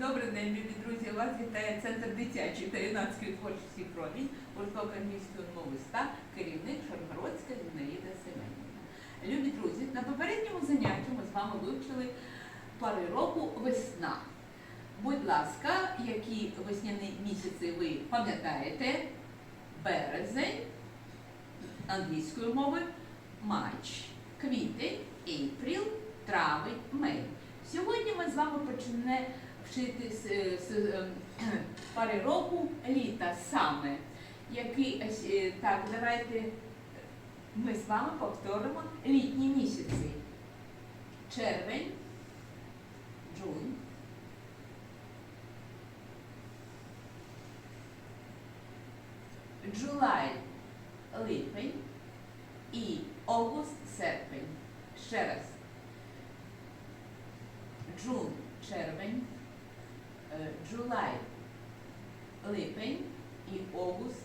Добрий день, любі друзі! Вас вітає Центр дитячої та юнацької творчості промінь, гурток англійської мови ста, керівник Шаргородська Зінаїда Семенівна. Любі друзі, на попередньому занятті ми з вами вивчили пари року весна. Будь ласка, які весняні місяці ви пам'ятаєте? Березень англійською мовою, Марч, квітень, April, травень, Мей. Сьогодні ми з вами почнемо вчити з, е, пари року літа саме. Який, е, так, давайте ми з вами повторимо літні місяці. Червень, Джун, July, липень і August, серпень. Ще раз. Джун, червень, е, July, липень і August,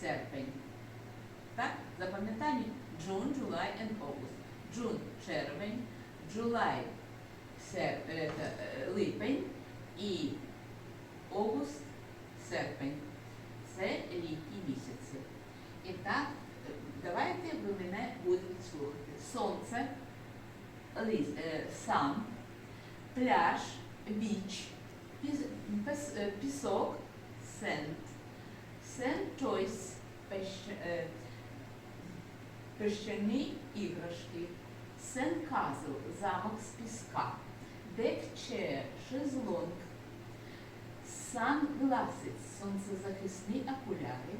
серпень. Так? Запам'ятали? Джун, July and August. Джун, червень, July, сер, е, е, липень і August, серпень. Це літні місяці. І так, е, давайте ви мене будете слухати. Сонце, ліс, е, пляж, біч, е, пісок, сент, сент тойс, пещ, е, іграшки, сент казл, замок з піска, дек чеер, шезлонг, Sunglasses, сонцезахисні окуляри,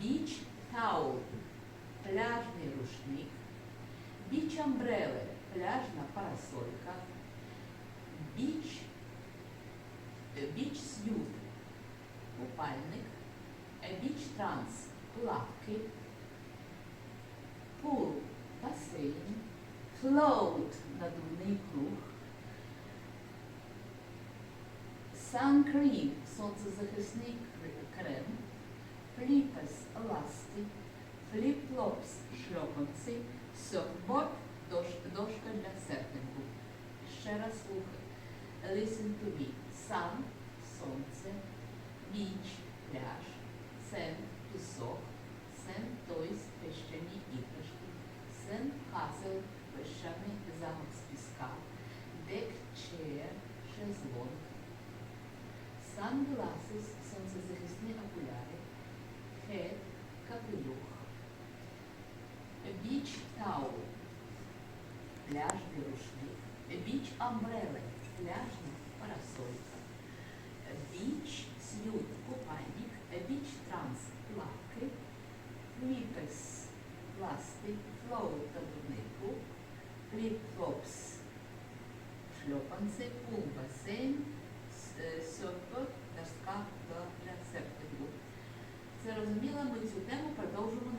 біч таул, пляжний рушник, біч амбреле, пляжна парасолька, біч, е, біч сьют, купальник, біч транс, плавки, пул, басейн, флоут, надувний круг, Cream – сонцезахисний крем, фліпес – ласти, фліп-флопс – шльопанці, сьорфборд – дошка для серфінгу. Ще раз слухай. Listen to me. Sun – сонце, біч – пляж, сен – пісок, сен – тойс – піщані іграшки, сен – касел – піщаний замок з піска, дек – чеер – шезлонг, Sunglasses – сонцезахисні окуляри, хет – капелюх, біч таул – пляжний рушник, біч амбреле – пляжна парасолька, біч сьют – купальник, біч транс – плавки, фліпес – пластик, флоут – надувнику, фліп-флопс – шльопанці, пул – басейн, сьотко дашка до рецептику. Це розуміло, ми цю тему продовжуємо.